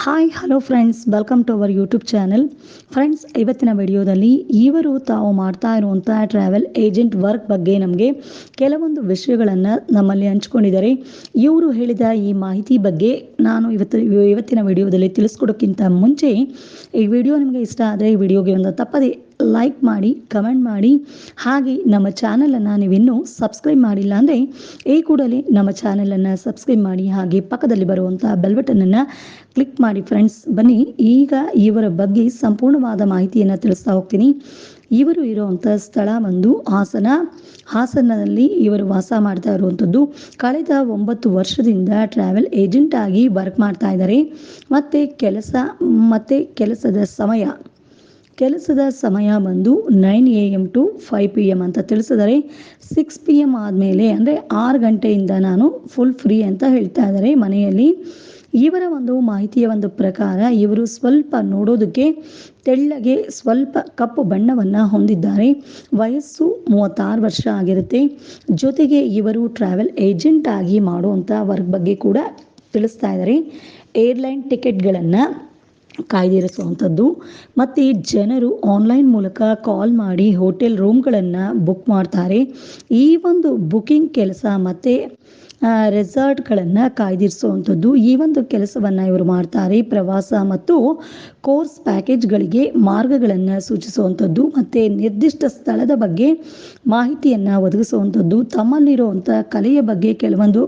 Hi hello friends welcome to our YouTube channel friends ಇವತ್ತಿನ ವಿಡಿಯೋದಲ್ಲಿ ಇವರು ತಾವು ಮಾಡ್ತಾ ಇರುವಂಥ ಟ್ರಾವೆಲ್ ಏಜೆಂಟ್ ವರ್ಕ್ ಬಗ್ಗೆ ನಮಗೆ ಕೆಲವೊಂದು ವಿಷಯಗಳನ್ನು ನಮ್ಮಲ್ಲಿ ಹಂಚ್ಕೊಂಡಿದ್ದಾರೆ. ಇವರು ಹೇಳಿದ ಈ ಮಾಹಿತಿ ಬಗ್ಗೆ ನಾನು ಇವತ್ತು ಇವತ್ತಿನ ವಿಡಿಯೋದಲ್ಲಿ ತಿಳಿಸ್ಕೊಡೋಕ್ಕಿಂತ ಮುಂಚೆ ಈ ವಿಡಿಯೋ ನಿಮಗೆ ಇಷ್ಟ ಆದರೆ ಈ ವಿಡಿಯೋಗೆ ಒಂದು ತಪ್ಪದೆ ಲೈಕ್ ಮಾಡಿ ಕಮೆಂಟ್ ಮಾಡಿ. ಹಾಗೆ ನಮ್ಮ ಚಾನಲನ್ನು ನೀವಿನ್ನೂ ಸಬ್ಸ್ಕ್ರೈಬ್ ಮಾಡಿಲ್ಲ ಅಂದರೆ ಈ ಕೂಡಲೇ ನಮ್ಮ ಚಾನಲನ್ನು ಸಬ್ಸ್ಕ್ರೈಬ್ ಮಾಡಿ. ಹಾಗೆ ಪಕ್ಕದಲ್ಲಿ ಬರುವಂಥ ಬೆಲ್ ಬಟನನ್ನು ಕ್ಲಿಕ್ ಮಾಡಿ ಫ್ರೆಂಡ್ಸ್ ಬನ್ನಿ, ಈಗ ಇವರ ಬಗ್ಗೆ ಸಂಪೂರ್ಣವಾದ ಮಾಹಿತಿಯನ್ನು ತಿಳಿಸ್ತಾ ಹೋಗ್ತೀನಿ. ಇವರು ಇರುವಂಥ ಸ್ಥಳ ಒಂದು ಹಾಸನ. ಹಾಸನದಲ್ಲಿ ಇವರು ವಾಸ ಮಾಡ್ತಾ ಇರುವಂಥದ್ದು ಕಳೆದ ಒಂಬತ್ತು ವರ್ಷದಿಂದ ಟ್ರಾವೆಲ್ ಏಜೆಂಟ್ ಆಗಿ ವರ್ಕ್ ಮಾಡ್ತಾ ಇದ್ದಾರೆ. ಮತ್ತು ಕೆಲಸ, ಮತ್ತು ಕೆಲಸದ ಸಮಯ. ಕೆಲಸದ ಸಮಯ ಬಂದು nine A M to five P M ಅಂತ ತಿಳಿಸಿದ್ದಾರೆ ಸಿಕ್ಸ್ ಪಿ ಎಂ ಆದಮೇಲೆ ಅಂದರೆ ಆರು ಗಂಟೆಯಿಂದ ನಾನು ಫುಲ್ ಫ್ರೀ ಅಂತ ಹೇಳ್ತಾ ಇದ್ದಾರೆ ಮನೆಯಲ್ಲಿ. ಇವರ ಒಂದು ಮಾಹಿತಿಯ ಒಂದು ಪ್ರಕಾರ ಇವರು ಸ್ವಲ್ಪ ನೋಡೋದಕ್ಕೆ ತೆಳ್ಳಗೆ ಸ್ವಲ್ಪ ಕಪ್ಪು ಬಣ್ಣವನ್ನು ಹೊಂದಿದ್ದಾರೆ. ವಯಸ್ಸು ಮೂವತ್ತಾರು ವರ್ಷ ಆಗಿರುತ್ತೆ. ಜೊತೆಗೆ ಇವರು ಟ್ರಾವೆಲ್ ಏಜೆಂಟ್ ಆಗಿ ಮಾಡುವಂಥ ವರ್ಕ್ ಬಗ್ಗೆ ಕೂಡ ತಿಳಿಸ್ತಾ ಇದ್ದಾರೆ. ಏರ್ಲೈನ್ ಟಿಕೆಟ್ಗಳನ್ನು ಕಾಯ್ದಿರಿಸುವಂಥದ್ದು ಮತ್ತು ಜನರು ಆನ್ಲೈನ್ ಮೂಲಕ ಕಾಲ್ ಮಾಡಿ ಹೋಟೆಲ್ ರೂಮ್ಗಳನ್ನು ಬುಕ್ ಮಾಡ್ತಾರೆ. ಈ ಒಂದು ಬುಕಿಂಗ್ ಕೆಲಸ ಮತ್ತು ರೆಸಾರ್ಟ್ಗಳನ್ನು ಕಾಯ್ದಿರಿಸುವಂಥದ್ದು. ಈ ಒಂದು ಕೆಲಸವನ್ನು ಇವರು ಮಾಡ್ತಾರೆ. ಪ್ರವಾಸ ಮತ್ತು ಕೋರ್ಸ್ ಪ್ಯಾಕೇಜ್ಗಳಿಗೆ ಮಾರ್ಗಗಳನ್ನು ಸೂಚಿಸುವಂಥದ್ದು. ಮತ್ತು ನಿರ್ದಿಷ್ಟ ಸ್ಥಳದ ಬಗ್ಗೆ ಮಾಹಿತಿಯನ್ನು ಒದಗಿಸುವಂಥದ್ದು. ತಮ್ಮಲ್ಲಿರುವಂಥ ಕಲೆಯ ಬಗ್ಗೆ ಕೆಲವೊಂದು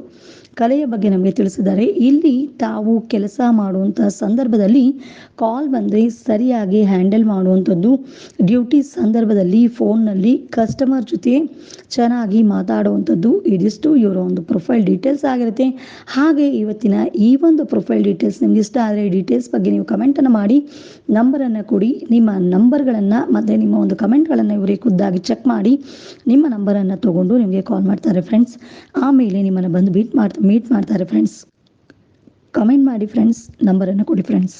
ಕಲೆಯ ಬಗ್ಗೆ ನಮಗೆ ತಿಳಿಸಿದ್ದಾರೆ. ಇಲ್ಲಿ ತಾವು ಕೆಲಸ ಮಾಡುವಂತಹ ಸಂದರ್ಭದಲ್ಲಿ ಕಾಲ್ ಬಂದರೆ ಸರಿಯಾಗಿ ಹ್ಯಾಂಡಲ್ ಮಾಡುವಂಥದ್ದು. ಡ್ಯೂಟಿ ಸಂದರ್ಭದಲ್ಲಿ ಫೋನ್ನಲ್ಲಿ ಕಸ್ಟಮರ್ ಜೊತೆ ಚೆನ್ನಾಗಿ ಮಾತಾಡುವಂಥದ್ದು. ಇದಿಷ್ಟು ಇವರ ಒಂದು ಪ್ರೊಫೈಲ್ ಡೀಟೇಲ್ಸ್ ಆಗಿರುತ್ತೆ. ಹಾಗೆ ಇವತ್ತಿನ ಈ ಒಂದು ಪ್ರೊಫೈಲ್ ಡೀಟೇಲ್ಸ್ ನಿಮ್ಗೆ ಇಷ್ಟ ಆದರೆ ಡೀಟೇಲ್ಸ್ ಬಗ್ಗೆ ನೀವು ಕಮೆಂಟನ್ನು ಮಾಡಿ. ನಂಬರನ್ನು ಕೊಡಿ. ನಿಮ್ಮ ನಂಬರ್ಗಳನ್ನು ಮತ್ತು ನಿಮ್ಮ ಒಂದು ಕಮೆಂಟ್ಗಳನ್ನು ಇವರಿಗೆ ಖುದ್ದಾಗಿ ಚೆಕ್ ಮಾಡಿ. ನಿಮ್ಮ ನಂಬರನ್ನು ತಗೊಂಡು ನಿಮಗೆ ಕಾಲ್ ಮಾಡ್ತಾರೆ ಫ್ರೆಂಡ್ಸ್ ಆಮೇಲೆ ನಿಮ್ಮನ್ನು ಬಂದು ಬೀಟ್ ಮಾಡ್ತಾ ಮೀಟ್ ಮಾಡ್ತಾರೆ ಫ್ರೆಂಡ್ಸ್ ಕಮೆಂಟ್ ಮಾಡಿ ಫ್ರೆಂಡ್ಸ್ ನಂಬರನ್ನು ಕೊಡಿ ಫ್ರೆಂಡ್ಸ್